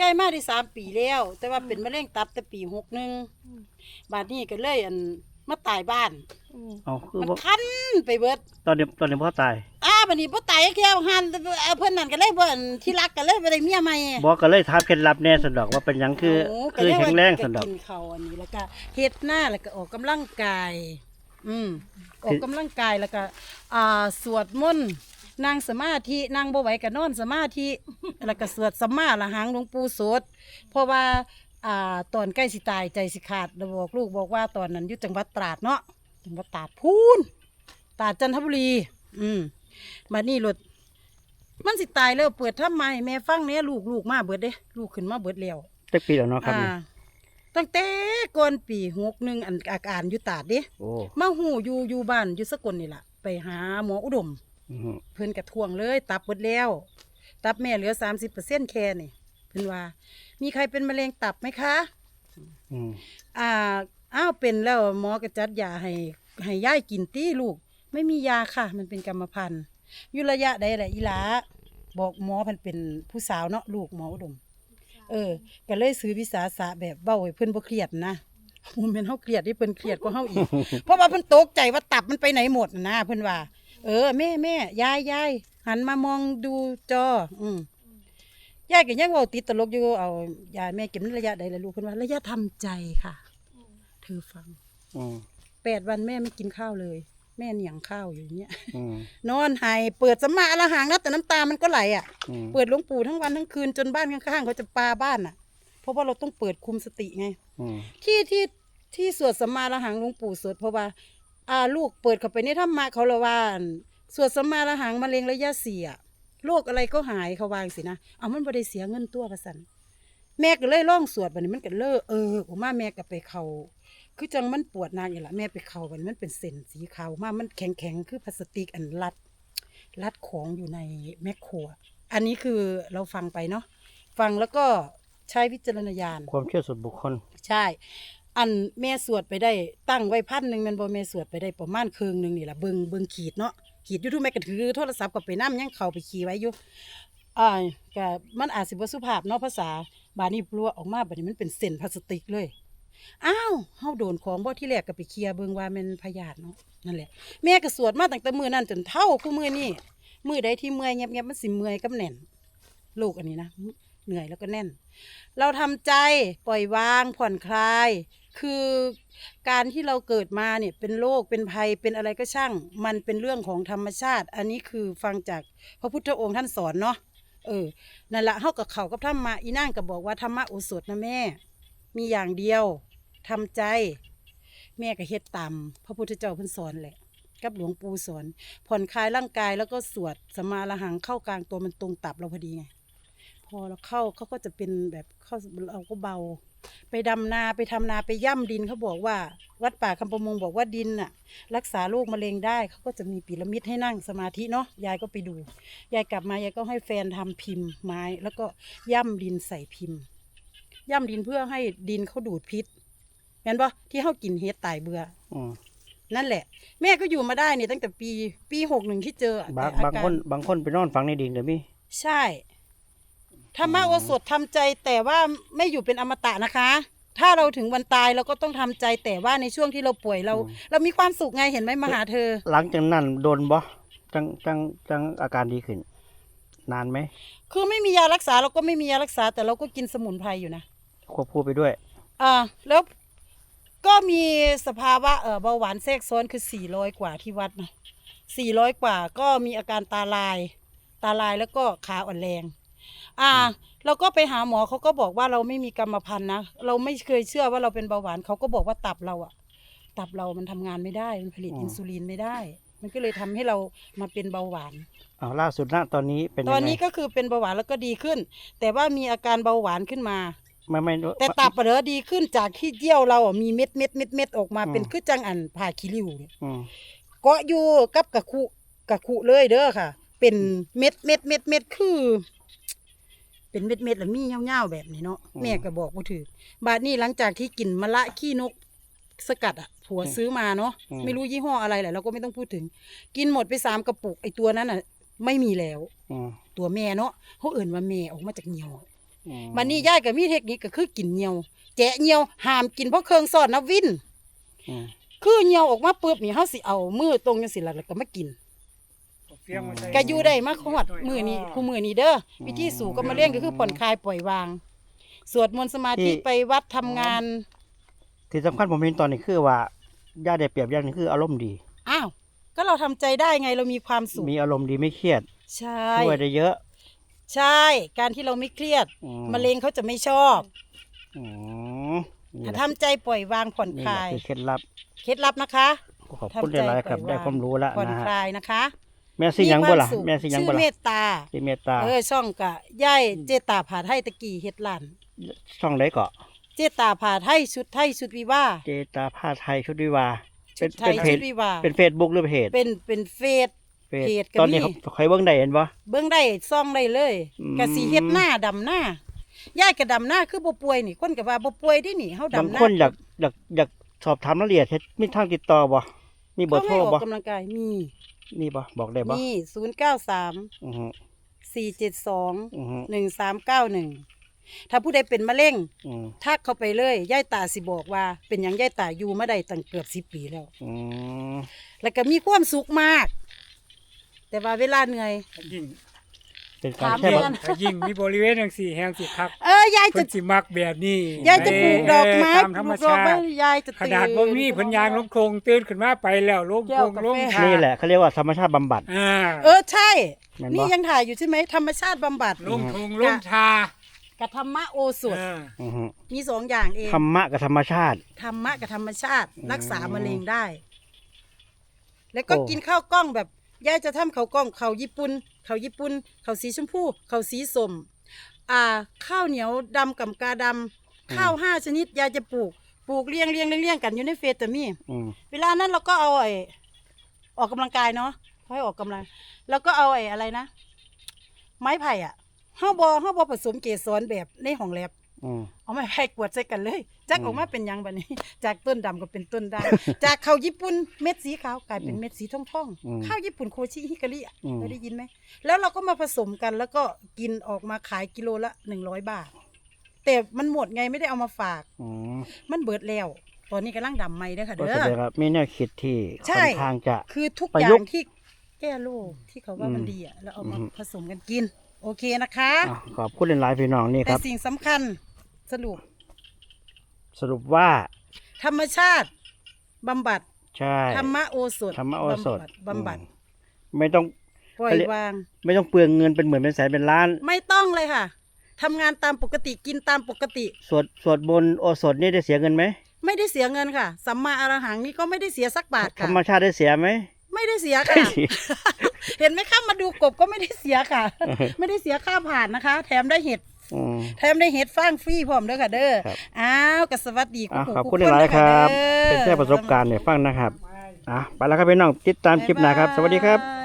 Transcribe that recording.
ยายมาได้สามปีแล้ว แต่ว่าเป็นมะเร็งตับแต่ปีหกหนึ่งบาดนี้ก็เลยอันมาตายบ้านเอาคือมันบ่คันไปเบิด ตอนนี้ตอนนี้พ่อตายอ้าบัดนี้บ่ตายแค่หันเอาเพิ่นนั่นก็เลยเบิ่นที่รักก็เลยบ่ได้เมียใหม่ บอกก็เลยถามเคล็ดลับแน่สันดอกว่าเป็นหยังคือโก็คือเลยแข็งแรงว่าสันดอก กินข้าวอันนี้แล้วก็เฮ็ดหน้าแล้วก็ออกกำลังกาย อืมออกกำลังกายแล้วก็อ่าสวดมนต์ นั่งสมาธินั่งบ่ไหวก็นอนสมาธิแล้วก็สวดสัมมาละหังหลวงปู่โสดเพราะว่าอ่าตอนใกล้สิตายใจสิขาดแล้วบอกลูกบอกว่าตอนนั้นอยู่จังหวัดตราดเนาะจังหวัดตราดพูนตราดจันทบุรี อืมมานี่รถมันสิตายแล้วเปิดทำไมแม่ฟังเนี่ยลูกลูกมาเบิดเด้ ลูกขึ้นมาเบิดแล้วจักปีแล้วเนาะครับอ่านี่ตั้งแต่ก่อนปีหกหนึ่งอันอาการอยู่ตราดเด้โอ้มาหูอยู่อยู่บ้านอยู่สกลนี่ล่ะไปหาหมออุดมอือหือ เพิ่นกระทวงเลย ตับเบิดแล้ว ตับแม่เหลือสามสิบเปอร์เซ็นแค่นี่เพิ่นว่า มีใครเป็นมะเร็งตับไหมคะอืมอ่าอ้าวเป็นแล้วหมอก็จัดยาให้ให้ย่ายกินตี้ลูก ไม่มียาค่ะ มันเป็นกรรมพันธุ์อยู่ระยะใดแหละอีหลาบอกหมอเพันเป็นผู้สาวเนาะลูกหมออุดม เออ ก็เลยซื้อวิสาสะแบบเบ้าให้เพิ่นบ่เครียดนะโมเมนเฮาเครียดที่เพิ่นเครียดกว่าเฮาอีก เพราะว่าเพิ่นตกใจว่าตับมันไปไหนหมดน่ะนะเพิ่นว่า เออแม่แม่ยายยายหันมามองดูจอ อืมยายก็ยังเว่าติดตลกอยู่เอายายแม่เก็บระยะใดล่ะลูกเพิ่นว่าระยะทำใจค่ะเธอฟังอืมแปดวันแม่ไม่กินข้าวเลย แม่เหนียงข้าวอยู่อย่างเงี้ยอืมนอนไห้เปิดสมมาอรหังนะแต่น้ำตามันก็ไหลอะอืมเปิดหลวงปู่ทั้งวันทั้งคืนจนบ้านข้างๆเขาจะปาบ้านอะ เพราะว่าเราต้องเปิดคุมสติไงอืมที่ที่ที่สวดสมมาละหังหลวงปู่สวดเพราะว่า อาลูกเปิดเข้าไปในธรรมะเขาละว่าอั่นสวดสมมาละหังมะเร็งระยะสี่อะโรคอะไรก็หายเขาวางสินะเอามันบ่ได้เสียเงินตัวประสันแม่ก็เลยล่องสวดบัดนี้มันก็เลิกเออออกมาแม่ก็ไปเขาคือจังมันปวดนานอย่างละแม่ไปเขาบัดนี้มันเป็นเส้นสีขาวมามันแข็งแข็งๆคือพลาสติกอันรัดรัดของอยู่ในแมคโครอะอันนี้คือเราฟังไปเนาะฟังแล้วก็ใช้วิจารณญาณความเชื่อส่วนบุคคล ใช่ อันแม่สวดไปได้ตั้งไว้พันหนึ่งแมันบ่แม่สวดไปได้ประมาณครึ่งหนึ่งนี่แหละเบิงเบิงขีดเนาะขีดอยู่ทุกแม่ก็ถือโทรศัพท์ก็ไปน้ำยังเข้าไปขี่ไว้อยู่อ่าก็มันอาจสิบ่สุภาพเนาะภาษาบาดนี้ปลัวออกมาบัดนี้มันเป็นเส้นพลาสติกเลยอ้าวเฮาโดนของบ่ที่แรกก็ไปเคลียร์เบิงว่ามันพยาธิเนาะนั่นแหละแม่ก็สวดมาตั้งแต่มื้อนั้นจนเท่าคู่มื้อนี้มื้อใดที่เมื่อยเงียบๆมันสิเมื่อยกับแน่นลูกอันนี้นะเหนื่อยแล้วก็แน่น เราทำใจปล่อยวางผ่อนคลาย คือการที่เราเกิดมาเนี่ยเป็นโรคเป็นภัยเป็นอะไรก็ช่าง มันเป็นเรื่องของธรรมชาติ อันนี้คือฟังจากพระพุทธองค์ท่านสอนเนาะเออนั่นละเฮากับเขากับธรรมะอีนั่งก็บอกว่าธรรมะโอสถนะแม่ มีอย่างเดียวทำใจ แม่ก็เฮ็ดตามพระพุทธเจ้าเพิ่นสอนแหละกับหลวงปู่สอนผ่อนคลายร่างกายแล้วก็สวดสมมาละหังเข้ากลางตัวมันตรงตับเราพอดีไง พอเราเข้าเขาก็จะเป็นแบบเข้าเราก็เบา ไปดำนาไปทำนาไปย่ำดินเขาบอกว่า วัดป่าคำประมงบอกว่าดินน่ะ รักษาโรคมะเร็งได้เขาก็จะมีปีระมิดให้นั่งสมาธิเนาะยายก็ไปดู ยายกลับมายายก็ให้แฟนทำพิมพ์ไม้ แล้วก็ย่ำดินใส่พิมพ์ ย่ำดินเพื่อให้ดินเขาดูดพิษเห็นปะที่เขากินเฮ็ดตายเบื่ออืมนั่นแหละ แม่ก็อยู่มาได้เนี่ยตั้งแต่ปีปีหกหนึ่งที่เจออะบางแต่อบางกรคนบางคนไปนอนฝังในดินเดี๋ยวมีใช่ ธรรมะโอสถทำใจแต่ว่าไม่อยู่เป็นอมตะนะคะ ถ้าเราถึงวันตายเราก็ต้องทำใจแต่ว่าในช่วงที่เราป่วยเรา เรามีความสุขไงเห็นไหมมาหาเธอ หลังจากนั้นโดนบ่จังจังจังอาการดีขึ้น นานไหมคือไม่มียารักษาเราก็ไม่มียารักษา แต่เราก็กินสมุนไพรอยู่นะ ควบคู่ไปด้วย อ่าแล้วก็มีสภาวะเออเบาหวานแทรกซ้อนคือสี่ร้อยกว่าที่วัดนะสี่ร้อยกว่าก็มีอาการตาลาย ตาลายแล้วก็ขาอ่อนแรง อ่า เราก็ไปหาหมอเขาก็บอกว่าเราไม่มีกรรมพันธุ์นะเราไม่เคยเชื่อว่าเราเป็นเบาหวานเขาก็บอกว่าตับเราอะตับเรามันทำงานไม่ได้มันผลิตอืม อินซูลินไม่ได้ มันก็เลยทำให้เรามาเป็นเบาหวาน เอาล่าสุดณตอนนี้เป็นยังตไงอนนี้ก็คือเป็นเบาหวานแล้วก็ดีขึ้น แต่ว่ามีอาการเบาหวานขึ้นมา ไม่ไม่แต่ตับอะเหรอดีขึ้นจากที่เยี่ยวเราอะมีเม็ดเม็ดเม็ดเม็ดออกมาอืม เป็นคือจังอันผ่าขี้ริ้วเนี่ยอืมเกาะอยู่กับกะคุกะคุเลยเด้อค่ะ เป็นเม็ดเม็ดเม็ดเม็ดคือ เป็นเม็ดเม็ดแล้วมีเงาๆแบบนี้เนาะแม่ก็บอกว่าถือบาดนี้หลังจากที่กินมะละขี้นกสกัดอะผัวซื้อมาเนาะไม่รู้ยี่ห้ออะไรแหละเราก็ไม่ต้องพูดถึง กินหมดไปสามกระปุกไอตัวนั้นอะ ไม่มีแล้วอืมตัวแม่เนาะเขาเอื่นว่าแม่ออกมาจากเหนียวอืมมันนี่ยายก็มีเทคนิคก็คือกินเหนียวแจะเหนียวห้ามกินเพราะเครื่องซ่อนนะวินอืมคือเหนียวออกมาปุ๊บนี่เฮาสิเอามือตรงจังซี่ล่ะแล้วก็มากินเฟียงมาใส่ ก็อยู่ได้มาขวดมือนี้คู่มือนี้เด้อวิธีสู่ก็มาเลี้ยงก็คือผ่อนคลายปล่อยวาง สวดมนต์สมาธิไปวัดทำงาน ที่สำคัญผมเห็นตอนนี้คือว่าย่าได้เปรียบอย่างหนึงคืออารมณ์ดี อ้าว ก็เราทำใจได้ไงเรามีความสุขมีอารมณ์ดีไม่เครียดใช่ ช่วยได้เยอะ ใช่ การที่เราไม่เครียดอืมะเร็งเขาจะไม่ชอบอืมนี่แหละทำใจปล่อยวางผ่อนนี่คแหละลายคือเคล็ดลับเคล็ดลับนะคะ ขอบคุณทำใจหลายๆครับปล่อยวางได้ความรู้แล้วผ่อนนะฮะ คลายนะคะ แม่สิหยังบ่ล่ะควาสุขแม่สิหยังชื่บ่อเมล่ะตตา สิเมตตา เออช่องกะย่ายเจตาผาไทยตะกี้เฮ็ดหลาน ช่องไหนเกาะเจตาผาไทยชุดไทยชุดวิวาห์เจตาผ้าไทยชุดวิวาห์ชุเป็นดไทเป็ยนเพชุจดวิวาห์เป็นเฟซบุ๊กหรือเพจเป็นเป็นเฟซเพจเพจก็ตอนนี้มี เขาใครเบิ่งได้เห็นบ่ เบิ่งได้ซ่องได้เลยอืม กะสีเฮ็ดหน้าดำหน้าย่ายกะดำหน้าคือบ่ป่วยนี่คนก็ว่าบ่ป่วยเดินี่เฮาบางดำหน้าคนอยากอยากอยากสอบถามรายละเอียดเฮ็ดมีทางติดต่อบ่มีเบอเขาร์โทรให้ออกบ่กำลังกายมี มีบ่บอกได้บ่มี093อือฮึ472อือฮึ1391ถ้าผู้ใดเป็นมะเร็งอืมทักเข้าไปเลยย่ายตาสิบอกว่า เป็นหยังย่ายตาอยู่มาได้ตั้งเกือบ10ปีแล้ว อืมแล้วก็มีความสุขมาก แต่ว่าเวลาเหนื่อยยิ่ง เป็นการถามแค่เพื่บ่อนถ้ายิ่งมีบริเวณจังสี่แห่งสิคักเออยายเพิ่จะนสิมักแบบนี้ยายจะปลูกดอกไม้เตามปธรรลูมกดอกชาไม้ติยายจะขนาดบ่มีเพิ่นยางลงโครงตื่นขึ้นมาไปแล้วลงโครงลงทางนี่แหละเขาเรียกว่าธรรมชาติบำบัด อ่าเออใช่ แม่นบ่ นี่ยังถ่ายอยู่ใช่ไหมธรรมชาติบำบัดลงทงลงทากับธรรมะโอสถอ่าอือฮึมีสองอย่างเอง ธรรมะกับธรรมชาติ ธรรมะกับธรรมชาติอืมรักษามะเร็งได้ แล้วก็โอ้ กินข้าวกล้องแบบยายจะทำข้าวกล้องข้าวญี่ปุ่น ข้าวญี่ปุ่นข้าวสีชมพูข้าวสีส้มอ่าข้าวเหนียวดำกับกาดำข้าวห้าชนิดยายจะปลูกปลูกเรียงเรียงเรียงเรียงกันอยู่ในเฟซแต่มีอืม เวลานั้นเราก็เอาไอ้ออกกำลังกายเนาะเขาให้ออกกำลัง แล้วก็เอาไอ้อะไรนะ ไม้ไผ่อะห้าบอห้าบอผสมเกสรแบบในห้องแลบ อืม เอาไม้ไผ่กวดใส่กันเลยจักอืม ออกมาเป็นหยังบัดนี้ จากต้นดำก็เป็นต้นดำ จากข้าวญี่ปุ่นเม็ดสีขาวกลายเป็นเม็ดสีทองทองอืมข้าวญี่ปุ่นโคชิฮิการิอะอืม เคยได้ยินไหมแล้วเราก็มาผสมกันแล้วก็กินออกมาขายกิโลละหนึ่งร้อยบาท แต่มันหมดไงไม่ได้เอามาฝาก อืมมันเบิดแล้ว ตอนนี้กำลังดำไม่เด้อค่ะก็เด้แสอดงว่ามีแนวคิดที่ใช่ ค่อนข้างจะ คือทุกประอย่ายุกงต์ที่แก้โรคที่เขาว่ามันอืมดีอะแล้วเอามาอืม ผสมกันกิน โอเคนะคะ อะขอบคุณหลายๆพี่น้องนี่คแต่รับ สิ่งสำคัญ สรุป สรุปว่า ธรรมชาติบำบัด ใช่ ธรรมะโอสถธรรมะโอสถบำบัดอืมไม่ต้อง ปล่อยวาง ไม่ต้องเปลืองเงินเป็นหมื่นเป็นแสนเป็นล้าน ไม่ต้องเลยค่ะทำงานตามปกติกินตามปกติ สวดสวดบนต์โอสถนี่ได้เสียเงินไหมไม่ได้เสียเงินค่ะสัมมาอรหังนี่ก็ไม่ได้เสียสักบาทธรค่ะ รมชาติได้เสียไหม ไม่ได้เสียไม่ค่ะเสีย เห็นไหมคะมาดูกบก็ไม่ได้เสียค่ะ ไม่ได้เสียค่าผ่านนะคะ แถมได้เห็ด อืม แถมได้เห็ดฟางฟรีพร้อมเด้อค่ะเด้อครับ อ้าวกสวัสดีอะผู้ขอบผู้คุณนหลายด้อๆครับด้อเป็นแค่ประสบการณ์เนี่ยฟังนะครับอะไปแล้วครับพี่น้องติดตามคลิปหน้าครับ สวัสดีครับายาย